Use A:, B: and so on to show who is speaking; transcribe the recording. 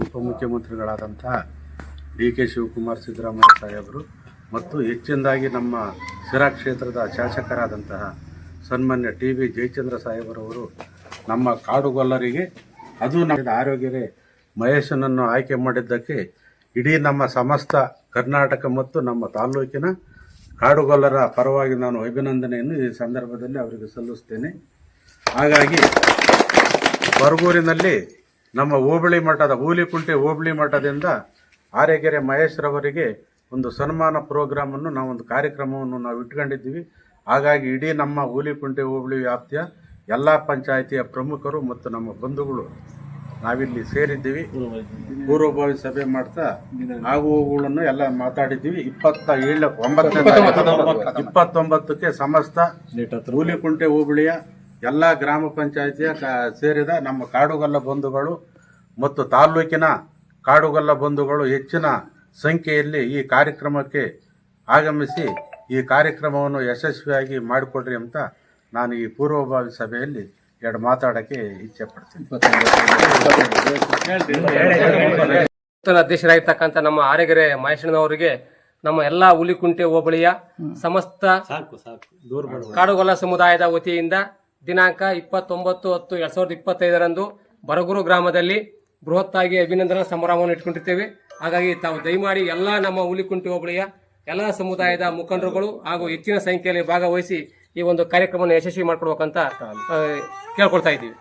A: ಉಪಮುಖ್ಯಮಂತ್ರಿಗಳಾದಂತಹ D K Shivakumar Siddaramaiah ಸಾಹೇಬರು ಮತ್ತು ಹೆಚ್ಚಿನದಾಗಿ ನಮ್ಮ ಸಿರಾ ಕ್ಷೇತ್ರದ ಶಾಸಕರಾದಂತಹ ಸನ್ಮಾನ್ಯ ಟಿ ವಿ ಜಯಚಂದ್ರ ಸಾಹೇಬರವರು ನಮ್ಮ ಕಾಡುಗೊಲ್ಲರಿಗೆ, ಅದು ನಮ್ಮ ಆರೋಗ್ಯರೇ ಮಹೇಶನನ್ನು ಆಯ್ಕೆ ಮಾಡಿದ್ದಕ್ಕೆ ಇಡೀ ನಮ್ಮ ಸಮಸ್ತ ಕರ್ನಾಟಕ ಮತ್ತು ನಮ್ಮ ತಾಲೂಕಿನ ಕಾಡುಗೊಲ್ಲರ ಪರವಾಗಿ ನಾನು ಅಭಿನಂದನೆಯನ್ನು ಈ ಸಂದರ್ಭದಲ್ಲಿ ಅವರಿಗೆ ಸಲ್ಲಿಸ್ತೇನೆ. ಹಾಗಾಗಿ ಬರಗೂರಿನಲ್ಲಿ ನಮ್ಮ ಹೋಬಳಿ ಮಠದ ಹೂಲಿಕುಂಟೆ ಹೋಬಳಿ ಮಠದಿಂದ ಆರೆಗೆರೆ ಮಹೇಶ್ರವರಿಗೆ ಒಂದು ಸನ್ಮಾನ ಪ್ರೋಗ್ರಾಮನ್ನು ನಾವೊಂದು ಕಾರ್ಯಕ್ರಮವನ್ನು ನಾವು ಇಟ್ಕೊಂಡಿದ್ದೀವಿ. ಹಾಗಾಗಿ ಇಡೀ ನಮ್ಮ ಹೂಲಿಕುಂಟೆ ಹೋಬಳಿ ವ್ಯಾಪ್ತಿಯ ಎಲ್ಲ ಪಂಚಾಯಿತಿಯ ಪ್ರಮುಖರು ಮತ್ತು ನಮ್ಮ ಬಂಧುಗಳು ನಾವಿಲ್ಲಿ ಸೇರಿದ್ದೀವಿ. ಪೂರ್ವಭಾವಿ ಸಭೆ ಮಾಡ್ತಾ ಆಗು ಹೋಗುಗಳನ್ನು ಎಲ್ಲ ಮಾತಾಡಿದ್ದೀವಿ. ಇಪ್ಪತ್ತ ಏಳು ಒಂಬತ್ತನೇ ಇಪ್ಪತ್ತೊಂಬತ್ತಕ್ಕೆ ಸಮಸ್ತ ಹೂಲಿಕುಂಟೆ ಹೋಬಳಿಯ ಎಲ್ಲ ಗ್ರಾಮ ಪಂಚಾಯಿತಿಯ ಕ- ಸೇರಿದ ನಮ್ಮ ಕಾಡುಗಲ್ಲ ಬಂಧುಗಳು ಮತ್ತು ತಾಲ್ಲೂಕಿನ ಕಾಡುಗಲ್ಲ ಬಂಧುಗಳು ಹೆಚ್ಚಿನ ಸಂಖ್ಯೆಯಲ್ಲಿ ಈ ಕಾರ್ಯಕ್ರಮಕ್ಕೆ ಆಗಮಿಸಿ ಈ ಕಾರ್ಯಕ್ರಮವನ್ನು ಯಶಸ್ವಿಯಾಗಿ ಮಾಡಿಕೊಡ್ರಿ ಅಂತ ನಾನು ಈ ಪೂರ್ವಭಾವಿ ಸಭೆಯಲ್ಲಿ ಎರಡು ಮಾತಾಡೋಕ್ಕೆ ಇಚ್ಛೆ ಪಡ್ತೀನಿ.
B: ನೂತನ ಅಧ್ಯಕ್ಷರಾಗಿರ್ತಕ್ಕಂಥ ನಮ್ಮ ಆರೆಗೆರೆ ಮಹೇಶಣ್ಣನವರಿಗೆ ನಮ್ಮ ಎಲ್ಲಾ ಹುಲಿಕುಂಟೆ ಹೋಬಳಿಯ ಸಮಸ್ತ ಕಾಡುಗೊಲ್ಲ ಸಮುದಾಯದ ವತಿಯಿಂದ ದಿನಾಂಕ ಇಪ್ಪತ್ತೊಂಬತ್ತು ಹತ್ತು ಎರಡ್ ಸಾವಿರದ ಇಪ್ಪತ್ತೈದರಂದು ಬರಗೂರು ಗ್ರಾಮದಲ್ಲಿ ಬೃಹತ್ತಾಗಿ ಅಭಿನಂದನಾ ಸಮಾರಂಭವನ್ನು ಇಟ್ಕೊಂಡಿರ್ತೇವೆ. ಹಾಗಾಗಿ ತಾವು ದಯಮಾಡಿ ಎಲ್ಲ ನಮ್ಮ ಹುಲಿಕುಂಟಿ ಹೋಬಳಿಯ ಎಲ್ಲ ಸಮುದಾಯದ ಮುಖಂಡರುಗಳು ಹಾಗೂ ಹೆಚ್ಚಿನ ಸಂಖ್ಯೆಯಲ್ಲಿ ಭಾಗವಹಿಸಿ ಈ ಒಂದು ಕಾರ್ಯಕ್ರಮವನ್ನು ಯಶಸ್ವಿ ಮಾಡ್ಕೊಡ್ಬೇಕಂತ ಕೇಳ್ಕೊಳ್ತಾ ಇದ್ದೀವಿ.